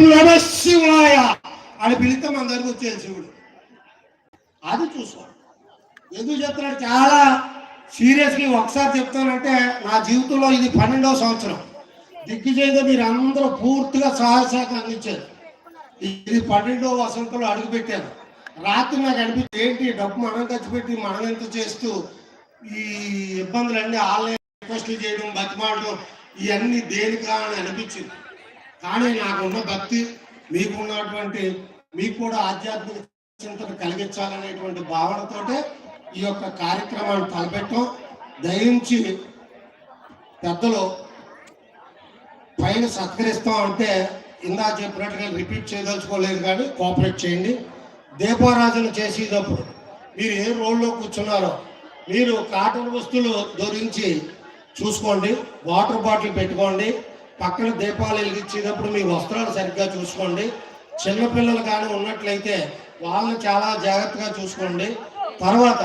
నమ శివాయ అని పిలిస్తే మన దగ్గరకు వచ్చేది శివుడు. అది చూసుకో. ఎందుకు చెప్తున్నాడు? చాలా సీరియస్గా ఒకసారి చెప్తానంటే నా జీవితంలో ఇది పన్నెండవ సంవత్సరం. దిగ్విజయంగా మీరు అందరూ పూర్తిగా సహాయ శాఖ అందించారు. ఇది పన్నెండవ వసంతంలో అడుగుపెట్టాను రాత్రి నాకు అనిపించి ఏంటి? డబ్బు మనం ఖర్చు పెట్టి మనం ఎంత చేస్తూ ఈ ఇబ్బందులన్నీ ఆన్లైన్ రిక్వెస్ట్లు చేయడం బతిమాడడం ఇవన్నీ దేనికా? అని అనిపించింది. కానీ నాకున్న భక్తి మీకున్నటువంటి మీకు కూడా ఆధ్యాత్మిక చింతను కలిగించాలనేటువంటి భావనతోటే ఈ యొక్క కార్యక్రమాన్ని తలపెట్టం. దయించి పెద్దలు పైన సత్కరిస్తాం అంటే ఇందా చెప్పినట్టుగా రిపీట్ చేయదలుచుకోలేదు కానీ కోఆపరేట్ చేయండి. దీపారాధన చేసేటప్పుడు మీరు ఏ రోడ్లో కూర్చున్నారో మీరు కాటన్ వస్తువులు ధరించి చూసుకోండి వాటర్ బాటిల్ పెట్టుకోండి పక్కన దీపాలు వెలిగించేటప్పుడు మీ వస్త్రాలు సరిగ్గా చూసుకోండి. చిన్నపిల్లలు కానీ ఉన్నట్లయితే వాళ్ళని చాలా జాగ్రత్తగా చూసుకోండి. తర్వాత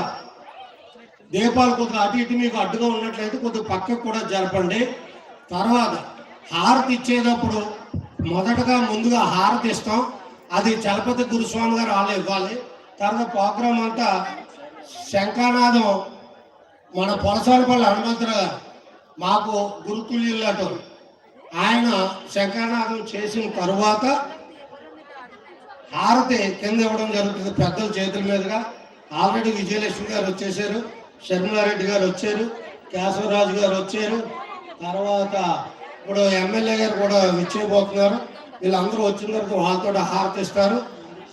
దీపాలు కొద్దిగా అటు ఇటు మీకు అడ్డుగా ఉన్నట్లయితే కొద్దిగా పక్కకు కూడా జరపండి. తర్వాత హారతి ఇచ్చేటప్పుడు మొదటగా ముందుగా హారతి ఇస్తాం. అది చలపతి గురుస్వామి గారు వాళ్ళు ఇవ్వాలి. తర్వాత ప్రోగ్రాం అంతా శంఖానాదం మన పొలసాలపల్లి హనుమంతరావు గారు మాకు గురుతుల్యులతో ఆయన శంకరనాథం చేసిన తరువాత హారతి కింద ఇవ్వడం జరుగుతుంది పెద్దల చేతుల మీదుగా. ఆల్రెడీ విజయలక్ష్మి గారు వచ్చేసారు శర్మిలారెడ్డి గారు వచ్చారు కేశవరాజు గారు వచ్చారు. తర్వాత ఇప్పుడు ఎమ్మెల్యే గారు కూడా విచ్చేయబోతున్నారు. వీళ్ళందరూ వచ్చిన తర్వాత వాళ్ళతో హారతి ఇస్తారు.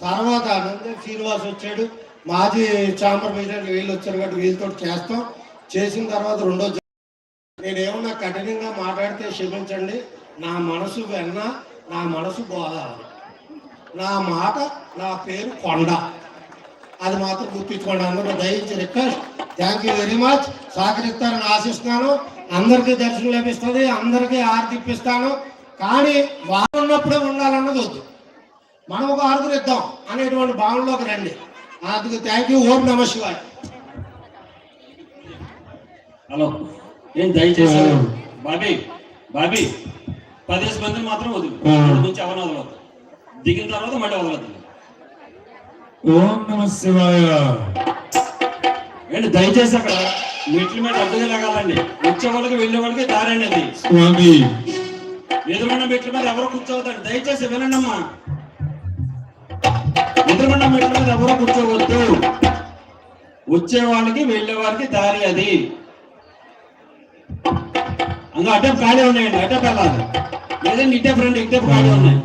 తర్వాత నందన్ శ్రీనివాస్ వచ్చాడు. మాజీ చాంబర్ ప్రెసిడెంట్ వీళ్ళు వచ్చారు కాబట్టి వీళ్ళతో చేస్తాం. చేసిన తర్వాత రెండో నేనేమన్నా కఠినంగా మాట్లాడితే క్షమించండి. నా మనసు వెన్న నా మనసు గోదావరి నా మాట నా పేరు కొండ. అది మాత్రం గుర్తించుకోండి. అందరూ దయించి request. Thank you very much సహకరిస్తారని ఆశిస్తాను అందరికీ దర్శనం లభిస్తుంది. అందరికీ ఆర్తి ఇప్పిస్తాను. కానీ వారు ఉన్నప్పుడే ఉండాలన్నది వద్దు. మనం ఒక ఆరుగురు ఇద్దాం అనేటువంటి భావనలోకి రండి. అందుకు థ్యాంక్ యూ ఓం నమ శివాయ్. హలో. ఏం దయచేసి బాబీ బాబీ పదిహేను మందిని మాత్రం వదులు. మించి ఎవరిని వదలవద్దు దిగిన తర్వాత మళ్ళీ వదలద్దు. ఓం నమ శివాయ. ఏంటి దయచేసి అక్కడ మెట్ల మీద అడ్డుగా లాగాలండి. వచ్చే వాళ్ళకి వెళ్ళే వాళ్ళకి దారండి అది. స్వామి. ఎదురుమన్న మెట్ల మీద ఎవరో కూర్చోవద్దండి. దయచేసి వినండి అమ్మా ఎదురుమన్న మెట్ల మీద ఎవరో కూర్చోవద్దు. వచ్చే వాళ్ళకి వెళ్ళే వాళ్ళకి దారి అది. ఇంకా అడ్డం ఖాళీ ఉన్నాయండి అడ్డం వెళ్ళాలి లేదంటే ఇటే ఫ్రెండ్ ఇటే ఖాళీ ఉన్నాయి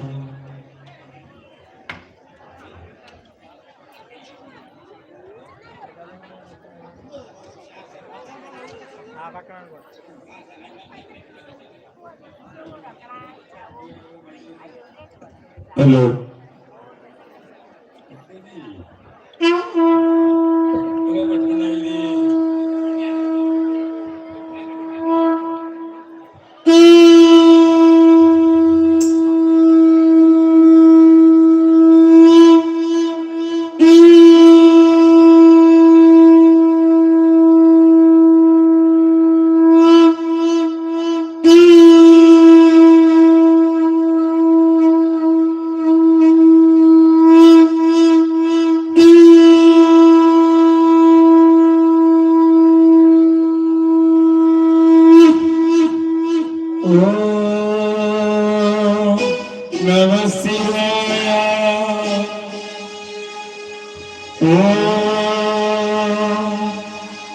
హలో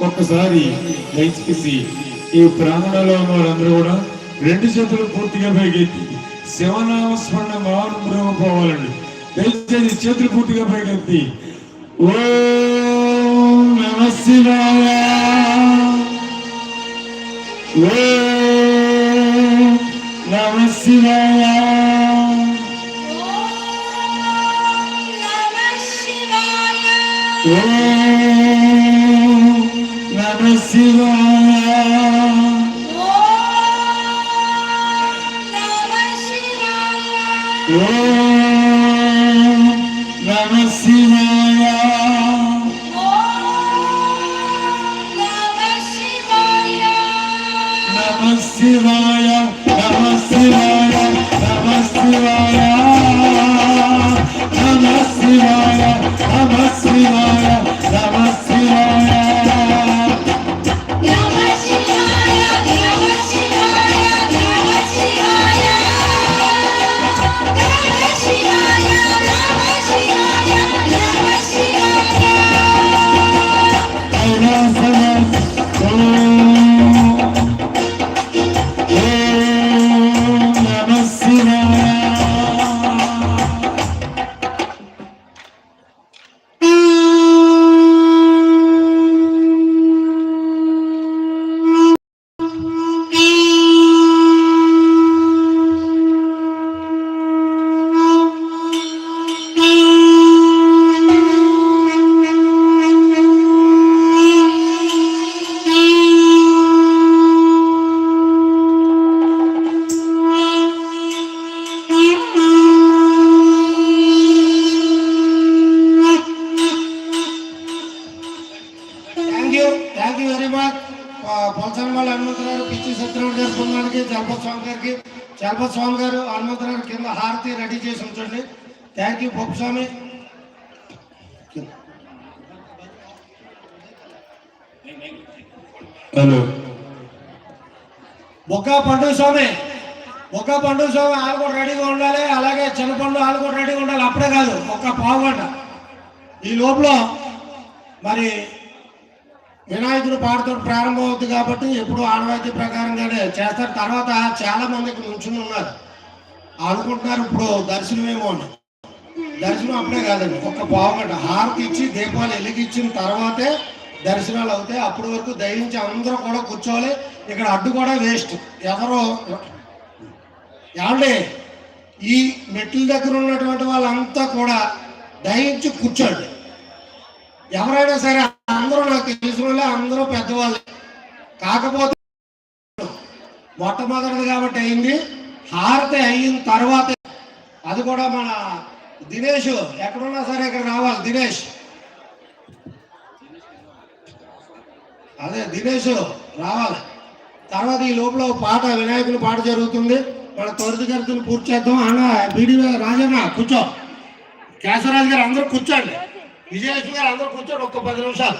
ఒక్కసారి దయచేసి ఈ ప్రాంగణంలో ఉన్న వాళ్ళందరూ కూడా రెండు చేతులు పూర్తిగా పైకెత్తి శివనామ స్మరణ మౌనం పోవాలండి. దయచేసి చేతులు పూర్తిగా పైకెత్తి. ఓ నమ శివాయ. ఓ నమ శివాయ. నమ శివాయ ఓం నమ శివాయ నమ శివాయ నమ శివాయ నమ శివాయ Maria. గారు కింద హారతి రెడీ చేసి ఉంచండి. థ్యాంక్ యూ పప్పు స్వామి హలో బొక్క పండుగ స్వామి బొక్క పండుగ స్వామి వాళ్ళు కూడా రెడీగా ఉండాలి. అలాగే చిన్నపండు వాళ్ళు కూడా రెడీగా ఉండాలి. అప్పుడే కాదు ఒక్క పావు గంట. ఈ లోపల మరి వినాయకుడు పాటతో ప్రారంభం అవుతుంది కాబట్టి ఎప్పుడు ఆనవాయితీ ప్రకారంగానే చేస్తారు. తర్వాత చాలా మంది ఇక్కడ నుంచుని ఉన్నారు. అనుకుంటున్నారు ఇప్పుడు దర్శనమేమో అని. దర్శనం అప్పుడే కాదండి ఒక్క పావుగంట హారతి ఇచ్చి దీపాలు వెలిగించిన తర్వాతే దర్శనాలు అవుతాయి. అప్పటి వరకు దయించి అందరూ కూడా కూర్చోవాలి. ఇక్కడ అడ్డు కూడా వేస్ట్. ఎవరో ఏమండి ఈ మెట్ల దగ్గర ఉన్నటువంటి వాళ్ళంతా కూడా దయించి కూర్చోండి. ఎవరైనా సరే అందరూ నాకు తెలిసిన వాళ్ళే అందరూ పెద్దవాళ్ళే. కాకపోతే మొట్టమొదటిది కాబట్టి అయింది హారతి అయిన తర్వాత అది కూడా మన దినేష్ ఎక్కడున్నా సరే ఇక్కడ రావాలి దినేష్. అదే దినేష్ రావాలి. తర్వాత ఈ లోపల పాట వినాయకుని పాట జరుగుతుంది. మన త్వరితగతిని పూర్తి చేద్దాం. అన్న బీడి రాజన్న కూర్చో. కేశవరాజు గారు అందరూ కూర్చోండి. విజయలక్ష్మి గారు అందరూ కూర్చోండి ఒక్క పది నిమిషాలు.